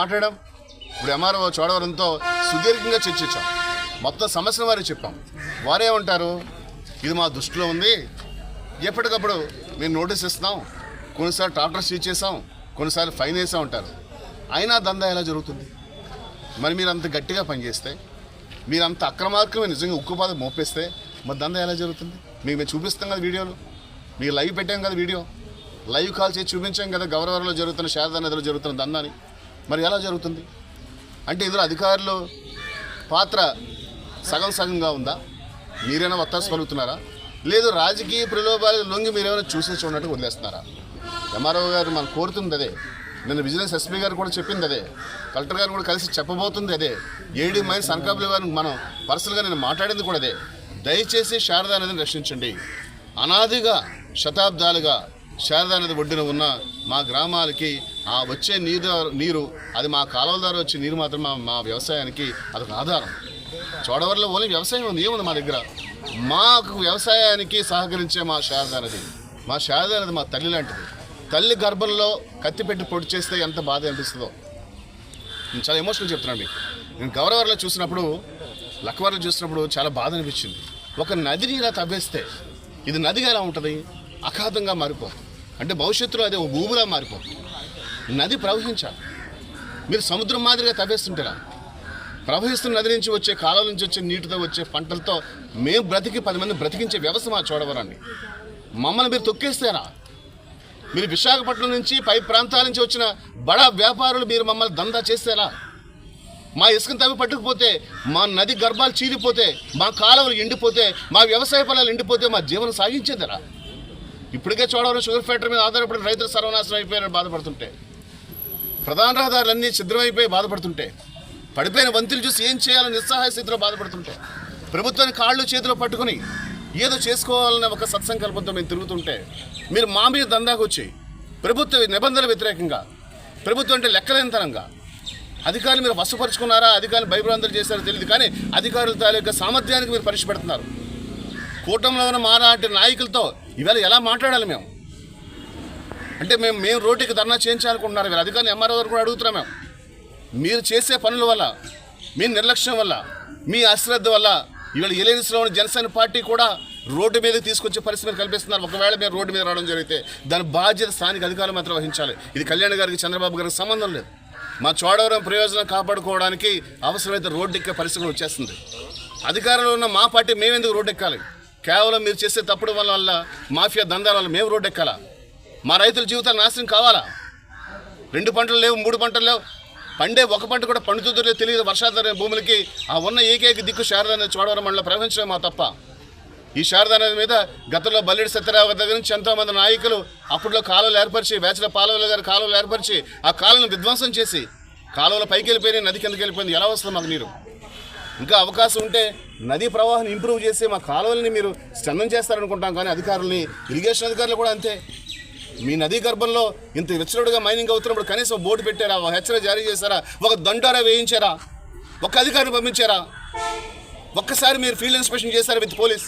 మాట్లాడాం. ఇప్పుడు ఎంఆర్ఓ చోడవరంతో సుదీర్ఘంగా చర్చించాం. మొత్తం సమస్యను వారికి చెప్పాం. వారేమంటారు ఇది మా దృష్టిలో ఉంది. ఎప్పటికప్పుడు మేము నోటీస్ ఇస్తున్నాం. కొన్నిసార్లు ట్రాక్టర్ సీజ్ చేసాం కొన్నిసార్లు ఫైన్ వేసాం ఉంటారు అయినా దందా ఎలా జరుగుతుంది? మరి మీరు అంత గట్టిగా పనిచేస్తే మీరు అంత అక్రమార్కమే నిజంగా ఉక్కుపాద మోపేస్తే మరి దందా ఎలా జరుగుతుంది? మీకు మేము చూపిస్తాం కదా వీడియోలు. మీకు లైవ్ పెట్టాం కదా వీడియో. లైవ్ కాల్ చేసి చూపించాం కదా గౌరవరంలో జరుగుతున్న శారదా నదిలో జరుగుతున్న దందాని. మరి ఎలా జరుగుతుంది? అంటే ఇందులో అధికారులు పాత్ర సగం సగంగా ఉందా? మీరైనా వత్తాసు పలుకుతున్నారా? లేదు రాజకీయ ప్రలోభాలు లొంగి మీరేమైనా చూసే చూడనట్టు వదిలేస్తున్నారా? ఎంఆర్ఓ గారు మనం కోరుతుంది అదే. నిన్న విజిలెన్స్ ఎస్పీ గారు కూడా చెప్పింది అదే. కలెక్టర్ గారు కూడా కలిసి చెప్పబోతుంది అదే. ఏడీ మైన్స్ అనకాపల్లి గారిని మనం పర్సనల్గా నేను మాట్లాడింది కూడా అదే. దయచేసి శారదా నదిని రక్షించండి. అనాదిగా శతాబ్దాలుగా శారదా నది ఒడ్డున ఉన్న మా గ్రామాలకి ఆ వచ్చే నీరు నీరు అది మా కాలువల ద్వారా వచ్చే నీరు మాత్రం మా మా వ్యవసాయానికి అదొక ఆధారం. చోడవరిలో ఓన్లీ వ్యవసాయం ఉంది ఏముంది మా దగ్గర? మాకు వ్యవసాయానికి సహకరించే మా శారద నది. మా శారద నది మా తల్లి లాంటిది. తల్లి గర్భంలో కత్తి పెట్టి పొడి చేస్తే ఎంత బాధ అనిపిస్తుందో. నేను చాలా ఎమోషనల్ చెప్తున్నాను మీకు. నేను గౌరవర్లో చూసినప్పుడు లక్వర్లో చూసినప్పుడు చాలా బాధ అనిపించింది. ఒక నదిని ఇలా తవ్వేస్తే ఇది నదిగా ఎలా ఉంటుంది? అఖాతంగా మారిపోతుంది. అంటే భవిష్యత్తులో అది ఒక భూమిలా మారిపోతుంది. నది ప్రవహించాలి. మీరు సముద్రం మాదిరిగా తవ్వేస్తుంటారా ప్రవహిస్తున్న నది నుంచి వచ్చే కాలం నుంచి వచ్చే నీటితో వచ్చే పంటలతో మేము బ్రతికి పది మంది బ్రతికించే వ్యవస్థ మా చూడవరాన్ని మమ్మల్ని మీరు తొక్కేస్తారా? మీరు విశాఖపట్నం నుంచి పై ప్రాంతాల నుంచి వచ్చిన బడా వ్యాపారులు మీరు మమ్మల్ని దందా చేస్తారా? మా ఇసుకను తవ్వి పట్టుకుపోతే మా నది గర్భాలు చీలిపోతే మా కాలువలు ఎండిపోతే మా వ్యవసాయ పొలాలు ఎండిపోతే మా జీవనం సాగించేదరా ఇప్పటికే చూడవరం షుగర్ ఫ్యాక్టరీ మీద ఆధారపడి రైతులు సర్వనాశనం అయిపోయారని బాధపడుతుంటే. ప్రధాన రహదారులన్నీ ఛిద్రమైపోయి బాధపడుతుంటే పడిపోయిన వంతులు చూసి ఏం చేయాలని నిస్సహాయ స్థితిలో బాధపడుతుంటే ప్రభుత్వాన్ని కాళ్ళు చేతిలో పట్టుకుని ఏదో చేసుకోవాలనే ఒక సత్సంకల్పంతో మేము తిరుగుతుంటే మీరు మా మీద దందాకు వచ్చి ప్రభుత్వ నిబంధనల వ్యతిరేకంగా ప్రభుత్వం అంటే లెక్కలేనితనంగా అధికారులు మీరు వసపరుచుకున్నారా అధికారులు భయభ్రాంతులు చేశారో తెలియదు కానీ అధికారుల తాలూకా సామర్థ్యానికి మీరు పరీక్ష పెడుతున్నారు కూటమిలో ఉన్న మాలాంటి నాయకులతో ఇవాళ ఎలా మాట్లాడాలి మేము? అంటే మేము మేము రోడ్డుకి ధర్నా చేయించాలనుకుంటున్నారు వీళ్ళు అధికారులు ఎంఆర్ఓ గారు కూడా అడుగుతున్నాం మేము. మీరు చేసే పనుల వల్ల మీ నిర్లక్ష్యం వల్ల మీ అశ్రద్ధ వల్ల ఇవాళ ఎలయన్స్లో ఉన్న జనసేన పార్టీ కూడా రోడ్డు మీద తీసుకొచ్చే పరిస్థితి కల్పిస్తున్నారు. ఒకవేళ మీరు రోడ్డు మీద రావడం జరిగితే దాని బాధ్యత స్థానిక అధికారులు మాత్రం వహించాలి. ఇది కళ్యాణ్ గారికి చంద్రబాబు గారికి సంబంధం లేదు. మా చోడవరం ప్రయోజనం కాపాడుకోవడానికి అవసరమైతే రోడ్డు ఎక్కే పరిస్థితి వచ్చేస్తుంది. అధికారంలో ఉన్న మా పార్టీ మేమెందుకు రోడ్డు ఎక్కాలి? కేవలం మీరు చేసే తప్పుడు వల్ల వల్ల మాఫియా దందాల వల్ల మేము రోడ్డు ఎక్కాలా? మా రైతుల జీవితాలు నాశనం కావాలా? రెండు పంటలు లేవు మూడు పంటలు లేవు. పండే ఒక పంట కూడా పండుతుందో తెలియదు. వర్షాధార భూములకి ఆ ఉన్న ఏకైక దిక్కు శారదా చోడవరం మండలం ప్రవహించడం మా తప్ప. ఈ శారదా నది మీద గతంలో బల్లెడి సత్యరావు దగ్గర నుంచి ఎంతోమంది నాయకులు అప్పట్లో కాలువలు ఏర్పరిచి వేచల పాలవల గారు కాలువలు ఏర్పరిచి ఆ కాలువను విధ్వంసం చేసి కాలువల పైకి వెళ్ళిపోయి నది కిందకి వెళ్ళిపోయింది. ఎలా వస్తుంది మాకు నీరు? ఇంకా అవకాశం ఉంటే నదీ ప్రవాహాన్ని ఇంప్రూవ్ చేసి మా కాలువల్ని మీరు స్టన్నం చేస్తారనుకుంటాం కానీ అధికారుల్ని ఇరిగేషన్ అధికారులు కూడా అంతే. మీ నదీ గర్భంలో ఇంత విచ్చలుడుగా మైనింగ్ అవుతున్నప్పుడు కనీసం బోర్డు పెట్టారా? ఒక హెచ్చరిక జారీ చేశారా? ఒక దండారా వేయించారా? ఒక అధికారిని పంపించారా? ఒక్కసారి మీరు ఫీల్డ్ ఇన్స్పెక్షన్ చేశారా విత్ పోలీస్?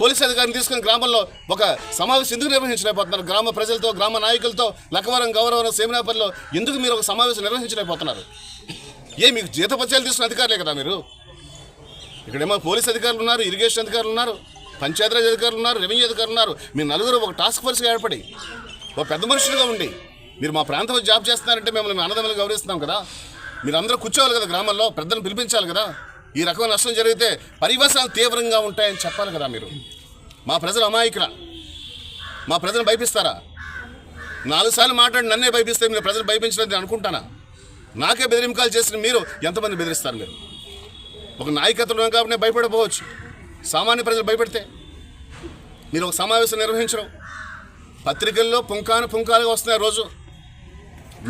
పోలీస్ అధికారిని తీసుకుని గ్రామంలో ఒక సమావేశం ఎందుకు నిర్వహించలేకపోతున్నారు? గ్రామ ప్రజలతో గ్రామ నాయకులతో లక్కవరం గౌరవరం సేమినాపల్లిలో ఎందుకు మీరు ఒక సమావేశం నిర్వహించలేకపోతున్నారు? ఏ మీకు జీతపత్యాలు తీసుకున్న అధికారులే కదా మీరు? ఇక్కడేమో పోలీస్ అధికారులు ఉన్నారు ఇరిగేషన్ అధికారులు ఉన్నారు. పంచాయతీరాజ్ అధికారులు ఉన్నారు రెవెన్యూ అధికారులు ఉన్నారు. మీ నలుగురు ఒక టాస్క్ ఫోర్స్గా ఏర్పడి ఒక పెద్ద మనుషులుగా ఉండి మీరు మా ప్రాంతంలో జాబ్ చేస్తున్నారంటే మిమ్మల్ని మేము అన్నదమ్ములు గౌరవిస్తున్నాం కదా. మీరు అందరూ కూర్చోవాలి కదా గ్రామంలో పెద్దలను పిలిపించాలి కదా. ఈ రకమైన నష్టం జరిగితే పరివేశాలు తీవ్రంగా ఉంటాయని చెప్పాలి కదా మీరు. మా ప్రజలు అమాయకుల. మా ప్రజలు భయపిస్తారా? నాలుగు సార్లు మాట్లాడి నన్నే భయపిస్తే మీరు ప్రజలు భయపించలేదు నేను అనుకుంటానా? నాకే బెదిరింపుకాలు చేసిన మీరు ఎంతమంది బెదిరిస్తారు మీరు? ఒక నాయకత్వం కాబట్టి నేను భయపడపోవచ్చు సామాన్య ప్రజలు భయపెడితే మీరు ఒక సమావేశం నిర్వహించడం పత్రికల్లో పుంకాను పుంకాలుగా వస్తున్నాయి రోజు.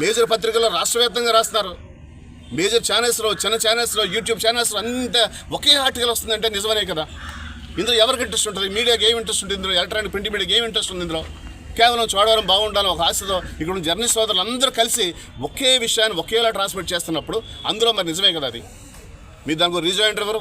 మేజర్ పత్రికల్లో రాష్ట్రవ్యాప్తంగా రాస్తున్నారు. మేజర్ ఛానల్స్లో చిన్న ఛానల్స్లో యూట్యూబ్ ఛానల్స్లో అంతా ఒకే ఆర్టికల్ వస్తుందంటే నిజమనే కదా. ఇందులో ఎవరికి ఇంట్రెస్ట్ ఉంటుంది? మీడియాకి ఏం ఇంట్రెస్ట్ ఉంటుంది ఇందులో? ఎలక్ట్రానిక్ ప్రింట్ మీడియాకి ఏం ఇంట్రెస్ట్ ఉంది ఇందులో? కేవలం చూడవరం బాగుండాలని ఒక ఆశతో ఇక్కడ ఉన్న జర్నలిస్ట్ సోదరులు అందరూ కలిసి ఒకే విషయాన్ని ఒకేలా ట్రాన్స్మిట్ చేస్తున్నప్పుడు అందులో మరి నిజమే కదా అది. మీరు దానికి రీజాయింటర్ ఎవరు?